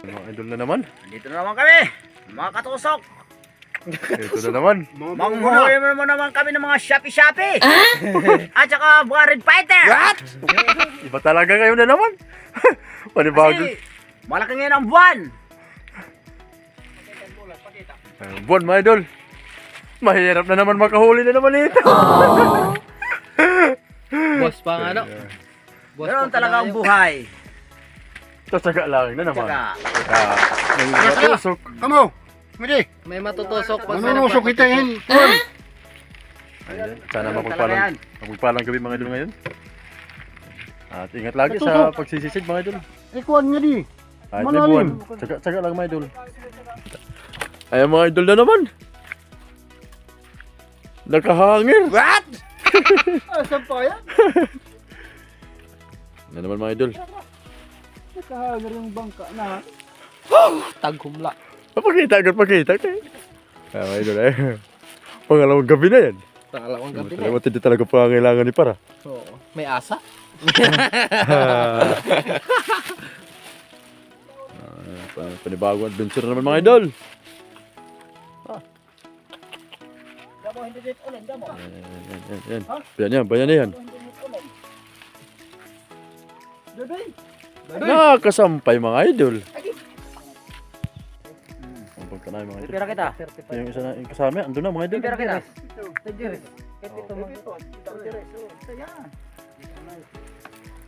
Mga idol na naman. Dito na naman kami, mga katusok. Ito na naman. Manghuhuli mo naman naman kami ng mga Shopee-Shopee. At saka mga Red Fighter. What? Iba talaga kayo na naman. Panibago. Kasi malaki ngayon ang buwan. Ayun, Buwan mga idol. Mahirap na naman makahuli na naman ito. Boss pa nga ano? Boss Ganun talaga ang buhay. Tatsaga lang na naman. Tsaka, Saka, may matusok. Kamo, hindi. May matutusok pag Manunusok kita yan. Ayun, Sana Ganun talaga mapagpalang, yan. mapagpalang gabi mga idol ngayon. At ingat lagi sa pagsisisid mga idol. Ikuan nga di. May Malalim. Tsaga, tsaga lang mga idol. Ayan mga idol na naman. Nakahangir. What? Ah, saan pa yan? Na naman mga idol. Nakahagar yung bangka na. Taghumla. Papakita agad pakita. Ayan mga idol eh. Pangalawang gabi na yan. Pangalawang gabi na. Hindi talaga pangangailangan ni para. Oo. May asa? Ah, pa- panibagong adventure na naman mga idol. Yan, yan, yan. Bayan yan, bayan yan. Nakakasampay mga idol. Pagka na mga idol. Pira kita. Yung isa na, yung kasama, andun na mga idol. Pira kita.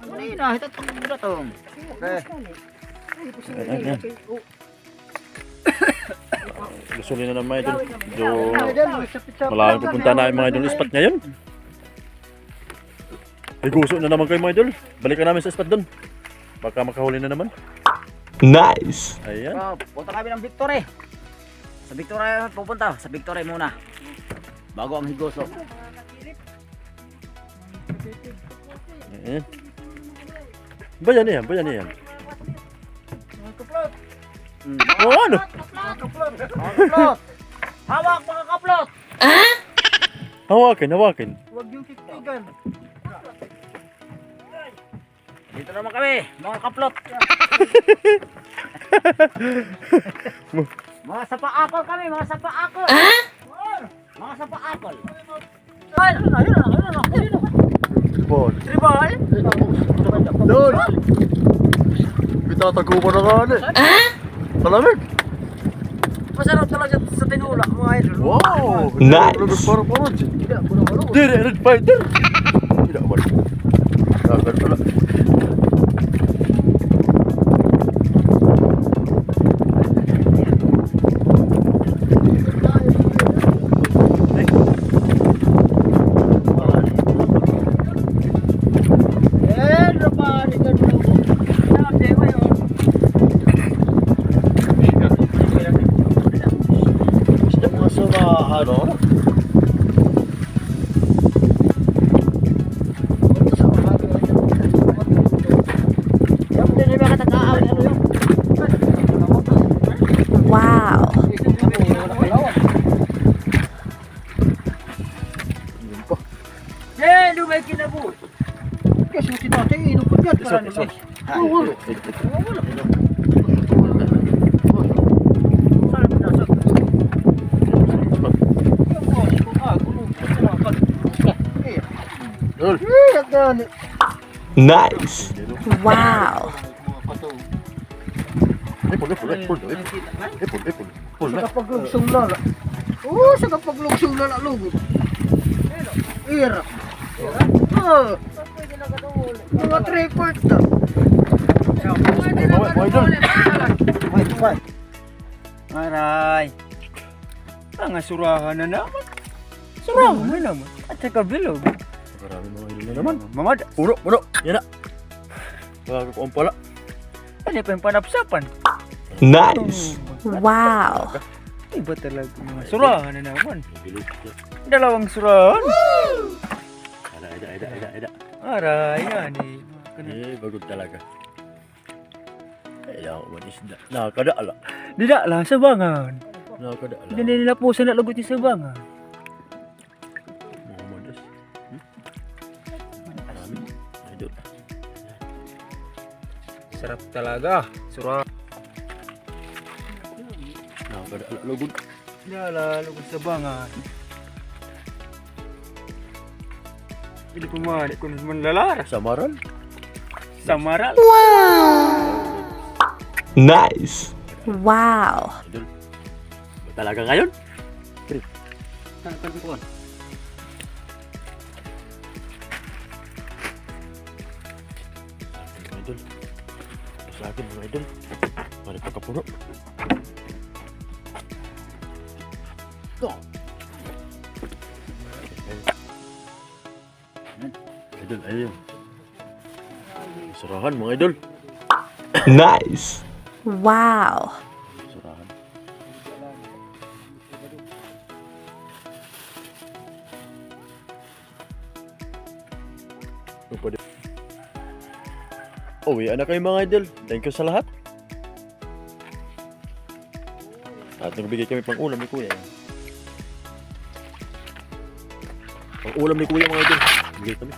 Ano na yun ah? Hitat pang mura to. Yan. Gusto na ng mga idol. Medyo malaming pupunta na yung mga idol spot ngayon. Gusto na naman kayo mga idol. Balikan namin sa spot doon. Baka makahuli na naman. Nice. Ayan. So, punta kami ng Victory. Sa Victory pupunta. Sa Victory muna. Bago ang higoso. Ayan. Bayan yan, bayan yan. Mm. Oo, ano? Mga kaplot! Hawak mga kaplot! Hawakin, hawakin. Huwag yung kiktigan. Dito naman kami, mga kaplot. mga sapa-akol kami, mga sapa-akol. Mga sapa-akol. Ay, ayun ayun ayun na. Bon. Tribal? Doon! Itatago mo na nga ano eh. Malamig. Masarap talaga sa tinula, mga idol. Wow! Nice. Hindi, Red Fighter. Tidak aman. Agad Eh, lumay kinabu. Kasi si tatay, inom ko dyan. Para naman. Dol. Eh, agani. Nice. Wow. Ipon, ipon, ipon. Ipon, ipon. Ipon Sa kapaglugsong lala. Oo, sa kapaglugsong lala lugod. Ira. Ah. Mga three-fourth na. Mga mga idol. Ay, tuwan. Aray. Ang asurahan na naman. Surahan na naman. At saka bilog. Marami mga idol na naman. Mamad, Puno, puno. Yan na. Bago ko ang pala. ano pa yung panapsapan? Nice. Wow. Iba talaga mga surahan na naman. Dalawang surahan. Ada, Aray, yan eh. Eh, bagod talaga. Ayaw, manisda. Nakakadaala. Di na lang sa bangan. Nakakadaala. Hindi na nila po sa nalugot yung sa bangan. Mga madas. Hmm? Marami. Idol. Sarap talaga. Surahan. Kada ala lugod. Nalalo ko sa bangan. Hindi ko mani kung manlalara Samaran. sa maral. Nice. Wow. Idol. Ba Talaga ngayon? Mga idol. Sa akin mga idol. Mari pagkapuno. Ito. Idol, ayun. Surahan mga idol. Nice. Wow. Surahan. Ano? Uwi na kayo mga idol. Thank you sa lahat. At nagbigay kami pang ulam ni Kuya. Pang ulam ni Kuya mga idol. Bigay kami.